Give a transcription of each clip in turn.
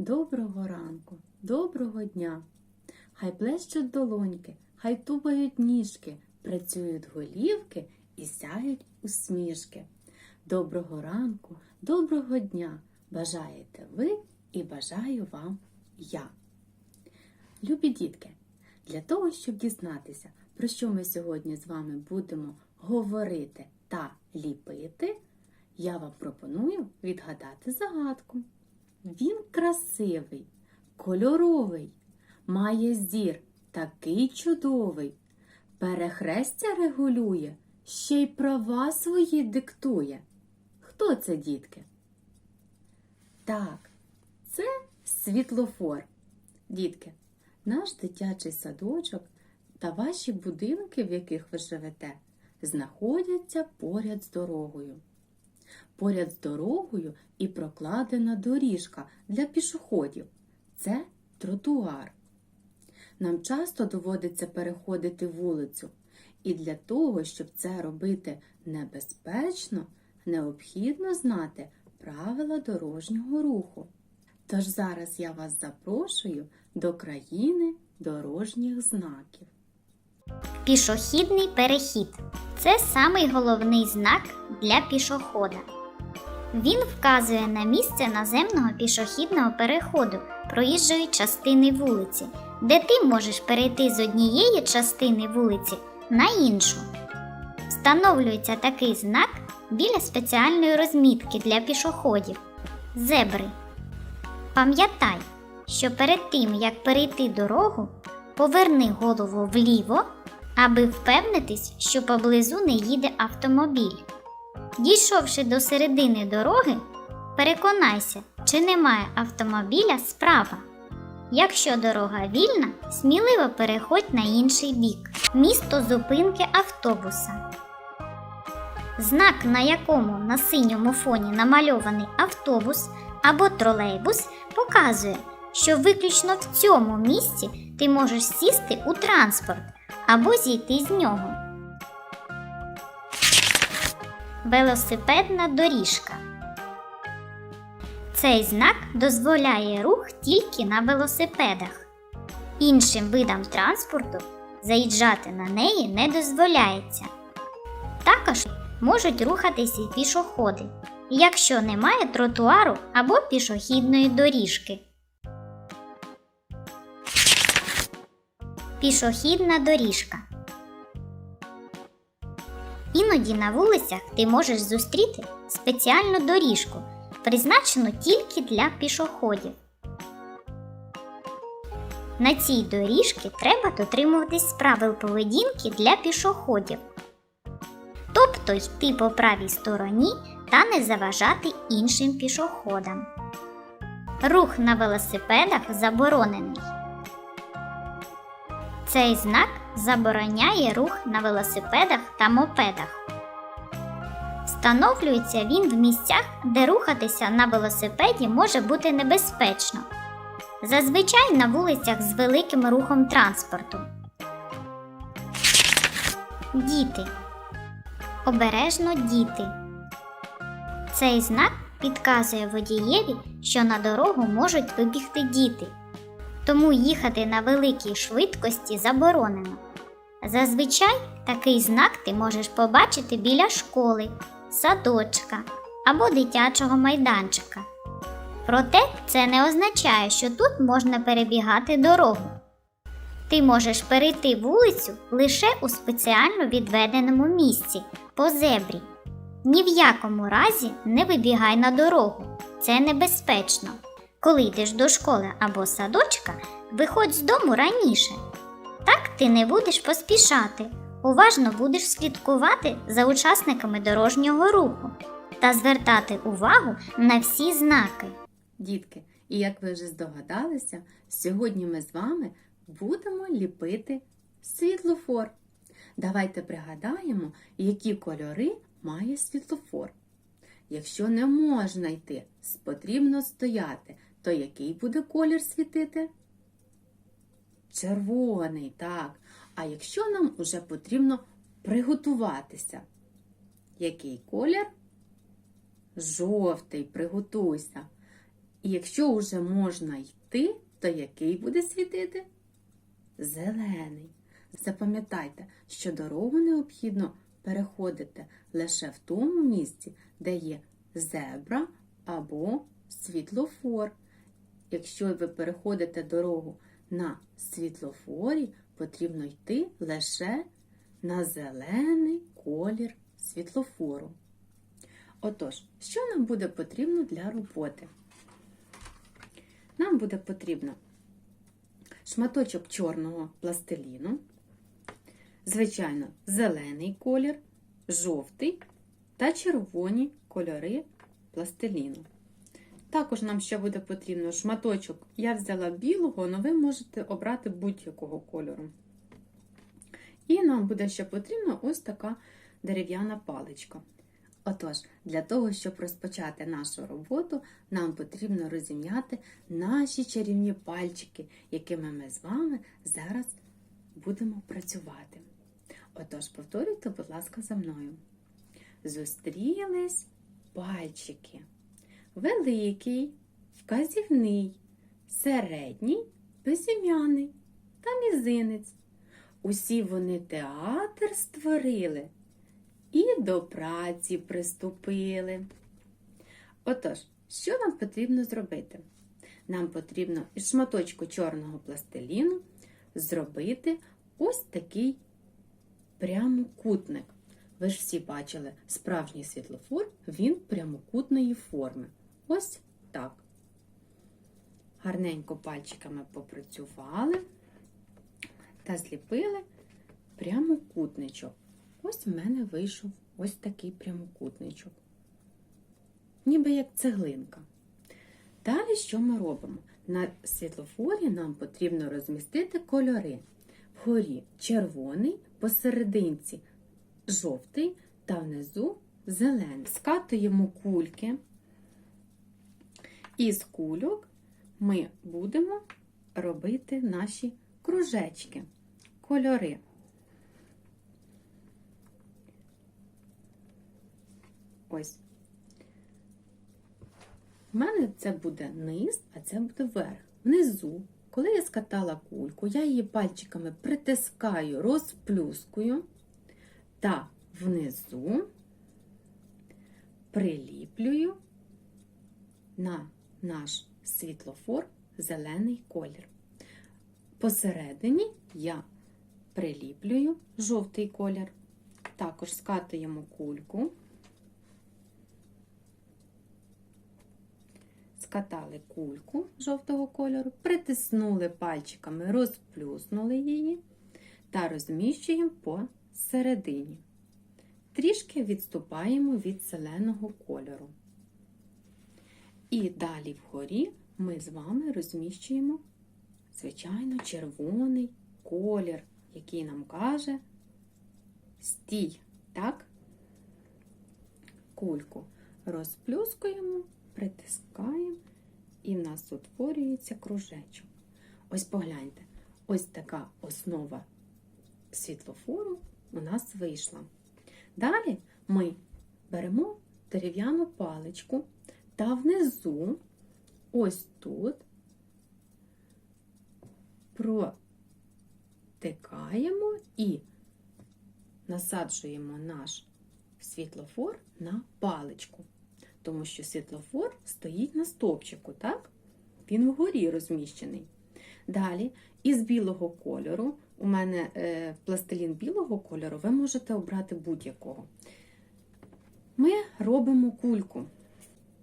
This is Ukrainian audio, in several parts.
Доброго ранку, доброго дня. Хай плещуть долоньки, хай тупають ніжки, працюють голівки і сяють усмішки. Доброго ранку, доброго дня бажаєте ви і бажаю вам я. Любі дітки, для того, щоб дізнатися, про що ми сьогодні з вами будемо говорити та ліпити, я вам пропоную відгадати загадку. Він красивий, кольоровий, має зір такий чудовий, перехрестя регулює, ще й права свої диктує. Хто це, дітки? Так, це світлофор. Дітки, наш дитячий садочок та ваші будинки, в яких ви живете, знаходяться поряд з дорогою. Поряд з дорогою і прокладена доріжка для пішоходів. Це тротуар. Нам часто доводиться переходити вулицю, і для того, щоб це робити небезпечно, необхідно знати правила дорожнього руху. Тож зараз я вас запрошую до країни дорожніх знаків. Пішохідний перехід це самий головний знак для пішохода. Він вказує на місце наземного пішохідного переходу проїжджої частини вулиці, де ти можеш перейти з однієї частини вулиці на іншу. Встановлюється такий знак біля спеціальної розмітки для пішоходів зебри. Пам'ятай, що перед тим як перейти дорогу, поверни голову вліво, аби впевнитись, що поблизу не їде автомобіль. Дійшовши до середини дороги, переконайся, чи немає автомобіля справа. Якщо дорога вільна, сміливо переходь на інший бік. Місто зупинки автобуса. Знак, на якому на синьому фоні намальований автобус або тролейбус, показує, що виключно в цьому місці ти можеш сісти у транспорт або зійти з нього. Велосипедна доріжка. Цей знак дозволяє рух тільки на велосипедах. Іншим видам транспорту заїжджати на неї не дозволяється. Також можуть рухатися і пішоходи, якщо немає тротуару або пішохідної доріжки. Пішохідна доріжка. Іноді на вулицях ти можеш зустріти спеціальну доріжку, призначену тільки для пішоходів. На цій доріжці треба дотримуватись правил поведінки для пішоходів, тобто йти по правій стороні та не заважати іншим пішоходам. Рух на велосипедах заборонений. Цей знак забороняє рух на велосипедах та мопедах. Встановлюється він в місцях, де рухатися на велосипеді може бути небезпечно. Зазвичай на вулицях з великим рухом транспорту. Діти. Обережно діти. Цей знак підказує водієві, що на дорогу можуть вибігти діти тому їхати на великій швидкості заборонено. Зазвичай такий знак ти можеш побачити біля школи, садочка або дитячого майданчика. Проте це не означає, що тут можна перебігати дорогу. Ти можеш перейти вулицю лише у спеціально відведеному місці по зебрі. Ні в якому разі не вибігай на дорогу. Це небезпечно. Коли йдеш до школи або садочка, виходь з дому раніше. Так ти не будеш поспішати, уважно будеш слідкувати за учасниками дорожнього руху та звертати увагу на всі знаки. Дітки, і як ви вже здогадалися, сьогодні ми з вами будемо ліпити світлофор. Давайте пригадаємо, які кольори має світлофор. Якщо не можна йти, потрібно стояти, то який буде колір світити? Червоний, так. А якщо нам уже потрібно приготуватися, який колір? Жовтий, приготуйся. І якщо вже можна йти, то який буде світити? Зелений. Запам'ятайте, що дорогу необхідно переходити лише в тому місці, де є зебра або світлофор. Якщо ви переходите дорогу на світлофорі, потрібно йти лише на зелений колір світлофору. Отож, що нам буде потрібно для роботи? Нам буде потрібно шматочок чорного пластиліну, звичайно, зелений колір, жовтий та червоні кольори пластиліну. Також нам ще буде потрібно шматочок. Я взяла білого, але ви можете обрати будь-якого кольору. І нам буде ще потрібна ось така дерев'яна паличка. Отож, для того, щоб розпочати нашу роботу, нам потрібно розім'яти наші чарівні пальчики, якими ми з вами зараз будемо працювати. Отож, повторюйте, будь ласка, за мною. Зустрілись пальчики. Великий, вказівний, середній, безім'яний та мізинець. Усі вони театр створили і до праці приступили. Отож, що нам потрібно зробити? Нам потрібно із шматочку чорного пластиліну зробити ось такий прямокутник. Ви ж всі бачили, справжній світлофор, він прямокутної форми. Ось так. Гарненько пальчиками попрацювали та зліпили прямокутничок. Ось в мене вийшов ось такий прямокутничок. Ніби як цеглинка. Далі що ми робимо? На світлофорі нам потрібно розмістити кольори. Вгорі червоний, посерединці жовтий та внизу зелений. Скатуємо кульки. Із кульок ми будемо робити наші кружечки, кольори. Ось. У мене це буде низ, а це буде верх. Внизу, коли я скатала кульку, я її пальчиками притискаю, розплюскую та внизу приліплюю на наш світлофор зелений колір. Посередині я приліплюю жовтий колір. Також скатуємо кульку, скатали кульку жовтого кольору, притиснули пальчиками, розплюснули її та розміщуємо посередині. Трішки відступаємо від зеленого кольору. І далі вгорі ми з вами розміщуємо, звичайно, червоний колір, який нам каже стій, так? Кульку розплюскуємо, притискаємо, і в нас утворюється кружечок. Ось погляньте, ось така основа світлофору у нас вийшла. Далі ми беремо дерев'яну паличку та внизу, ось тут, протикаємо і насаджуємо наш світлофор на паличку, тому що світлофор стоїть на стовпчику, так? Він вгорі розміщений. Далі, із білого кольору, у мене е, пластилін білого кольору, ви можете обрати будь-якого. Ми робимо кульку.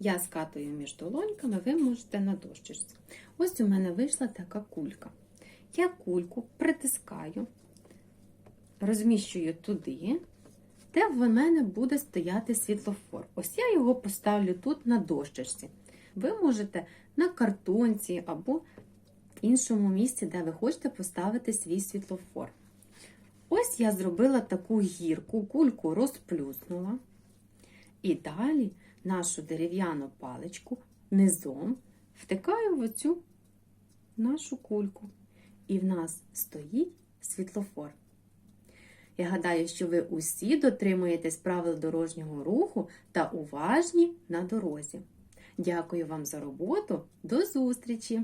Я скатую між долоньками, ви можете на дощечці. Ось у мене вийшла така кулька. Я кульку притискаю, розміщую туди, де в мене буде стояти світлофор. Ось я його поставлю тут на дощечці. Ви можете на картонці або іншому місці, де ви хочете поставити свій світлофор. Ось я зробила таку гірку, кульку розплюснула. І далі нашу дерев'яну паличку низом втикаю в оцю нашу кульку. І в нас стоїть світлофор. Я гадаю, що ви усі дотримуєтесь правил дорожнього руху та уважні на дорозі. Дякую вам за роботу. До зустрічі!